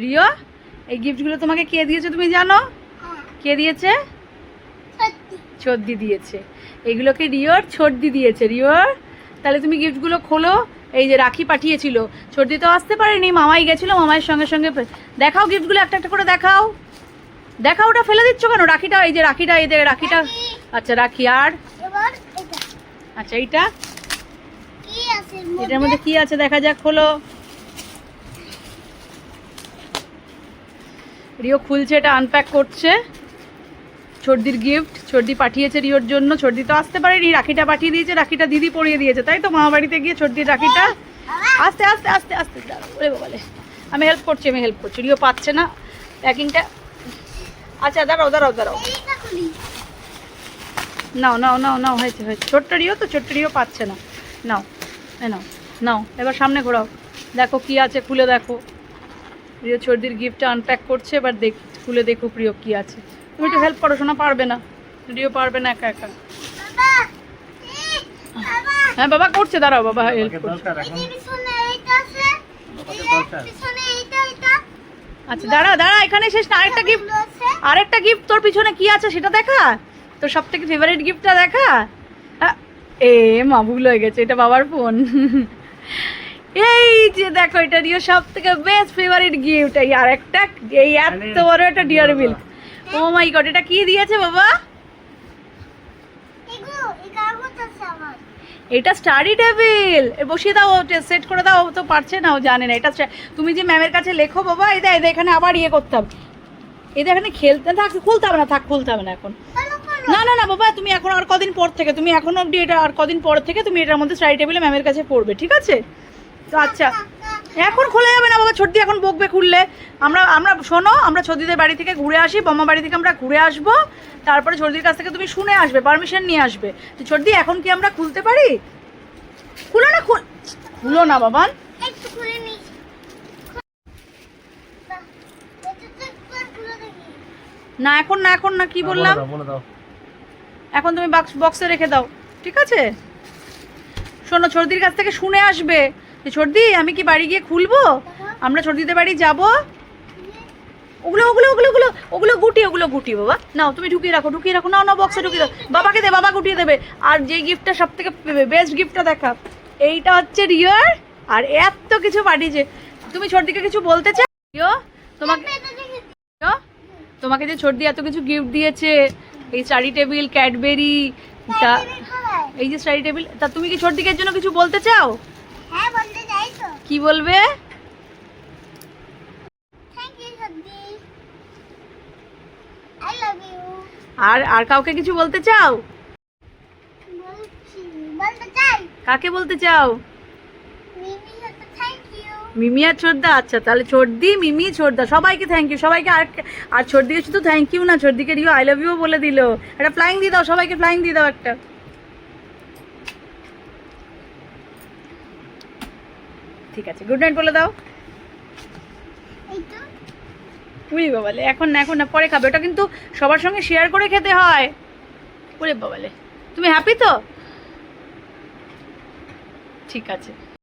Rio এই গিফটগুলো তোমাকে কে দিয়েছে তুমি জানো? কে দিয়েছে? ছর্দি দিয়েছে। এগুলোকে রিওর ছর্দি দিয়েছে। রিওর তাহলে তুমি গিফটগুলো খোলো। এই যে রাখি পাঠিয়েছিল। ছর্দি তো আসতে পারেনি মামাই গেছিল মামাইয়ের সঙ্গে সঙ্গে দেখাও গিফটগুলো একটা একটা করে দেখাও। দেখাও ওটা ফেলে দিচ্ছ কেন? রাখিটা এই যে রাখিটা এই যে রাখিটা। আচ্ছা রাখি আর? আচ্ছা এইটা? এটার মধ্যে? কি আছে? দেখা যাক খোলো। রিও খুলছে এটা আনপ্যাক করছে। ছর্দির গিফট ছর্দি পাঠিয়েছে রিওর জন্য। ছর্দি তো আসতে পারেনি রাখিটা পাঠিয়ে দিয়েছে রাখিটা দিদি পরিয়ে দিয়েছে তাই তো মামা বাড়িতে গিয়ে ছর্দির রাখিটা? আস্তে আস্তে আস্তে আস্তে দাঁড়াও, বলে আমি হেল্প করছি আমি হেল্প করছি রিও পাচ্ছে না। প্যাকিংটা আচ্ছা দাঁড়াও দাঁড়াও দাঁড়াও। নাও নাও নাও নাও হয়েছে হয়েছে। ছোট্ট রিও তো ছোট্ট রিও পাচ্ছে না। নাও এ নাও নাও এবার সামনে ঘোরাও। দেখো কি আছে খুলে দেখো। প্রিয় ছর্দির গিফটটা আনপ্যাক করছে এবার দেখ খুলে দেখো প্রিয় কি আছে। তুমি একটু হেল্প করো শোনা পারবে না। রিও পারবে না একা একা। হ্যাঁ বাবা করছে দাঁড়াও বাবা হেল্প করছে। আচ্ছা দাঁড়া দাঁড়া এখানে শেষ না আরেকটা গিফট আরেকটা গিফট তোর পিছনে কি আছে সেটা দেখা? তোর সব থেকে ফেভারিট গিফটটা দেখা? এ মা ভুল হয়ে গেছে এটা বাবার ফোন এই যে দেখো এটা দিয়ে সব থেকে বেস্ট ফেভারিট গিফট এই আরেকটা এই এত বড় একটা deer milk oh my god এটা কি দিয়েছে বাবা? এটা স্টাডি টেবিল বসিয়ে দাও সেট করে দাও ও তো পারছে না ও জানে না। এটা তুমি যে ম্যামের কাছে লেখো বাবা এটা এটা এখানে আবার ইয়ে করতে হবে। এটা এখানে খেলতে থাক খুলতে হবে না থাক খুলতে হবে না এখন। না না না বাবা তুমি এখন আর কদিন পর থেকে তুমি এখন অবধি এটা আর কদিন পর থেকে তুমি এটার মধ্যে স্টাডি টেবিলে ম্যামের কাছে পড়বে ঠিক আছে? তো আচ্ছা। এখন খোলা যাবে না বাবা ছোটদি এখন বকবে খুললে। আমরা আমরা শোনো আমরা ছর্দিদের বাড়ি থেকে ঘুরে আসি বম্মা বাড়ি থেকে আমরা ঘুরে আসব। তারপরে ছর্দির কাছ থেকে তুমি শুনে আসবে পারমিশন নিয়ে আসবে। তো ছর্দি এখন কি আমরা খুলতে পারি? খুলো না খুল খুলো না বাবা একটু খুলে নি। এখন না এখন না কি বললাম? বলে দাও, বলে দাও। এখন তুমি বাক্স বক্সে রেখে দাও ঠিক আছে? শোনো ছর্দির কাছ থেকে শুনে আসবে। যে ছর্দি আমি কি বাড়ি গিয়ে খুলবো? আমরা ছর্দিদের বাড়ি যাব? ওগুলো ওগুলো ওগুলো ওগুলো ওগুলো গুটি ওগুলো গুটি বাবা। নাও তুমি ঢুকিয়ে রাখো ঢুকিয়ে রাখো। নাও নাও বক্সে ঢুকিয়ে দাও। বাবাকে দে বাবা গুটিয়ে দেবে। আর যে গিফটটা সব থেকে বেস্ট গিফটটা দেখা এইটা হচ্ছে রিয়ার। আর এত কিছু পাঠিয়েছে তুমি ছর্দিকে কিছু বলতে চাও? রিও তোমাকে এটা তোমাকে যে ছর্দি এত কিছু গিফট দিয়েছে এই স্টাডি টেবিল ক্যাডবেরি তা এই যে স্টাডি টেবিল তা তুমি কি ছর্দিকের জন্য কিছু বলতে চাও? হ্যাঁ কি বলবে? থ্যাংক ইউ সত্যি। আই লাভ ইউ আর আর কাউকে কিছু বলতে চাও? কাকে বলতে চাও? মিমি আর ছোটদা? আচ্ছা তাহলে ছোটদি মিমি ছোটদা সবাইকে থ্যাংক ইউ সবাইকে আর আর ছোটদিকে শুধু থ্যাংক ইউ না ছোটদিকে রিও আই লাভ ইউ বলে দিল। একটা ফ্লাইং দিয়ে দাও সবাইকে ফ্লাইং দিয়ে দাও একটা। ঠিক আছে গুড নাইট বলে দাও। উড়ি বাবালে এখন না এখন না পরে খাবে। ওটা কিন্তু সবার সঙ্গে শেয়ার করে খেতে হয়। উড়ে বাবালে তুমি হ্যাপি তো? ঠিক আছে।